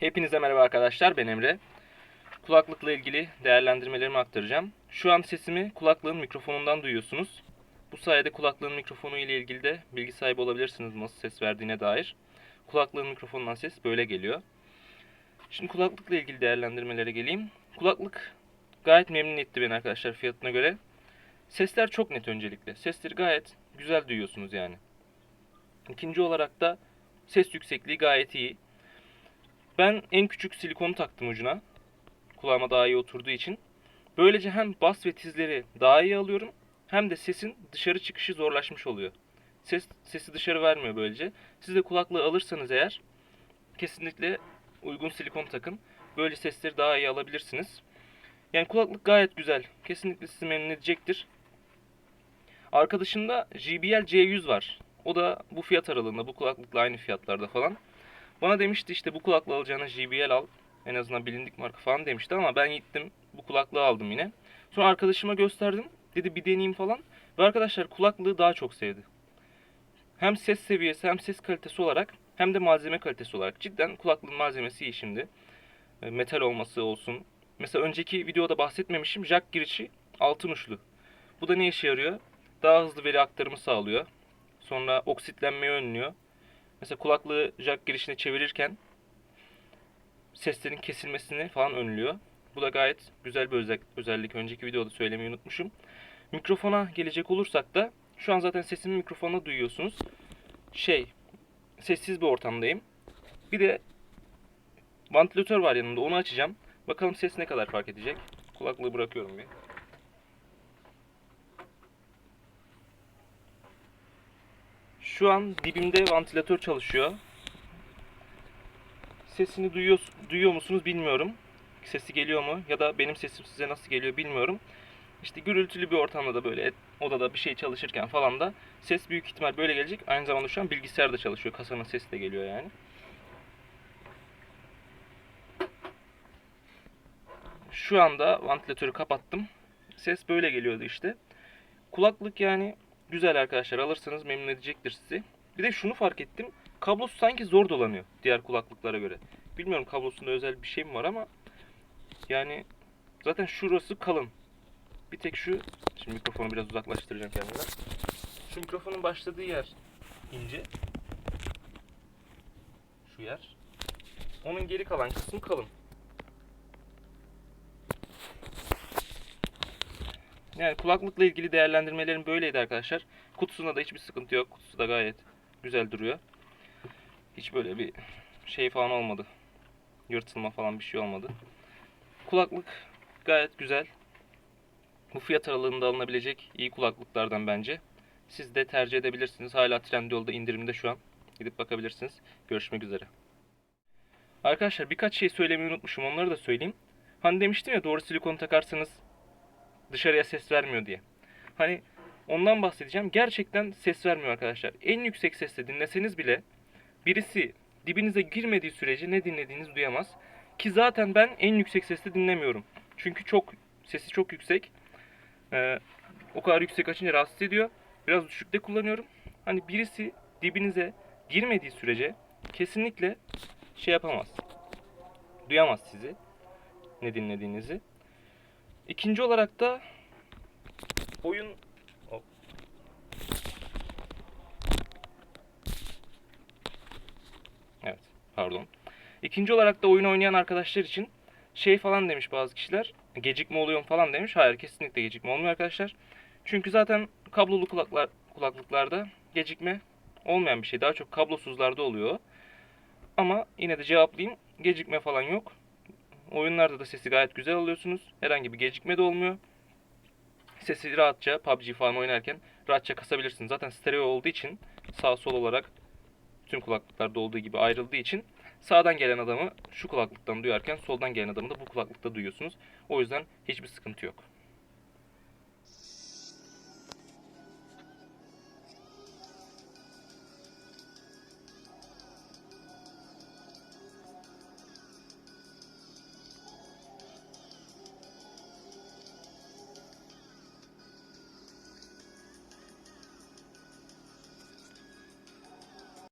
Hepinize merhaba arkadaşlar ben Emre. Kulaklıkla ilgili değerlendirmelerimi aktaracağım. Şu an sesimi kulaklığın mikrofonundan duyuyorsunuz. Bu sayede kulaklığın mikrofonu ile ilgili de bilgi sahibi olabilirsiniz nasıl ses verdiğine dair. Kulaklığın mikrofonundan ses böyle geliyor. Şimdi kulaklıkla ilgili değerlendirmelere geleyim. Kulaklık gayet memnun etti beni arkadaşlar fiyatına göre. Sesler çok net öncelikle. Sesleri gayet güzel duyuyorsunuz yani. İkinci olarak da ses yüksekliği gayet iyi. Ben en küçük silikonu taktım ucuna. Kulağıma daha iyi oturduğu için. Böylece hem bas ve tizleri daha iyi alıyorum hem de sesin dışarı çıkışı zorlaşmış oluyor. Ses sesi dışarı vermiyor böylece. Siz de kulaklığı alırsanız eğer kesinlikle uygun silikon takın. Böyle sesleri daha iyi alabilirsiniz. Yani kulaklık gayet güzel. Kesinlikle sizi memnun edecektir. Arkadaşımda JBL C100 var. O da bu fiyat aralığında, bu kulaklıkla aynı fiyatlarda falan. Bana demişti işte bu kulaklığı alacağına JBL al. En azından bilindik marka falan demişti ama ben gittim bu kulaklığı aldım yine. Sonra arkadaşıma gösterdim. Dedi bir deneyeyim falan. Ve arkadaşlar kulaklığı daha çok sevdi. Hem ses seviyesi hem ses kalitesi olarak hem de malzeme kalitesi olarak. Cidden kulaklığın malzemesi iyi şimdi. E, Metal olması olsun. Mesela önceki videoda bahsetmemişim. Jack girişi altın uçlu. Bu da ne işe yarıyor? Daha hızlı veri aktarımı sağlıyor. Sonra oksitlenmeyi önlüyor. Mesela kulaklığı jack girişine çevirirken seslerin kesilmesini falan önlüyor. Bu da gayet güzel bir özel- özellik. Önceki videoda söylemeyi unutmuşum. Mikrofona gelecek olursak da şu an zaten sesimi mikrofonda duyuyorsunuz. Şey, sessiz bir ortamdayım. Bir de vantilatör var yanımda. Onu açacağım. Bakalım ses ne kadar fark edecek. Kulaklığı bırakıyorum bir. Şu an dibimde vantilatör çalışıyor. Sesini duyuyor, duyuyor musunuz bilmiyorum. Sesi geliyor mu ya da benim sesim size nasıl geliyor bilmiyorum. İşte gürültülü bir ortamda da böyle odada bir şey çalışırken falan da ses büyük ihtimal böyle gelecek. Aynı zamanda şu an bilgisayar da çalışıyor. Kasanın sesi de geliyor yani. Şu anda vantilatörü kapattım. Ses böyle geliyordu işte. Kulaklık yani güzel arkadaşlar. Alırsanız memnun edecektir sizi. Bir de şunu fark ettim. Kablosu sanki zor dolanıyor diğer kulaklıklara göre. Bilmiyorum kablosunda özel bir şey mi var ama yani zaten şurası kalın. Bir tek şu şimdi mikrofonu biraz uzaklaştıracağım kendimden. Şu mikrofonun başladığı yer ince. Şu yer. Onun geri kalan kısmı kalın. Yani kulaklıkla ilgili değerlendirmelerim böyleydi arkadaşlar. Kutusunda da hiçbir sıkıntı yok. Kutusu da gayet güzel duruyor. Hiç böyle bir şey falan olmadı. Yırtılma falan bir şey olmadı. Kulaklık gayet güzel. Bu fiyat aralığında alınabilecek iyi kulaklıklardan bence. Siz de tercih edebilirsiniz. Hala Trendyol'da indirimde şu an. Gidip bakabilirsiniz. Görüşmek üzere. Arkadaşlar birkaç şey söylemeyi unutmuşum. Onları da söyleyeyim. Hani demiştim ya doğru silikon takarsanız dışarıya ses vermiyor diye. Hani ondan bahsedeceğim. Gerçekten ses vermiyor arkadaşlar. En yüksek sesle dinleseniz bile birisi dibinize girmediği sürece ne dinlediğinizi duyamaz. Ki zaten ben en yüksek sesle dinlemiyorum. Çünkü çok sesi çok yüksek. Ee, o kadar yüksek açınca rahatsız ediyor. Biraz düşükte kullanıyorum. Hani birisi dibinize girmediği sürece kesinlikle şey yapamaz. Duyamaz sizi. Ne dinlediğinizi. İkinci olarak da oyun. Evet, pardon. İkinci olarak da oyun oynayan arkadaşlar için şey falan demiş bazı kişiler. Gecikme oluyor falan demiş. Hayır, kesinlikle gecikme olmuyor arkadaşlar. Çünkü zaten kablolu kulaklar kulaklıklarda gecikme olmayan bir şey. Daha çok kablosuzlarda oluyor. Ama yine de cevaplayayım. Gecikme falan yok. Oyunlarda da sesi gayet güzel alıyorsunuz. Herhangi bir gecikme de olmuyor. Sesi rahatça PUBG falan oynarken rahatça kasabilirsiniz. Zaten stereo olduğu için sağ sol olarak tüm kulaklıklarda olduğu gibi ayrıldığı için sağdan gelen adamı şu kulaklıktan duyarken soldan gelen adamı da bu kulaklıkta duyuyorsunuz. O yüzden hiçbir sıkıntı yok.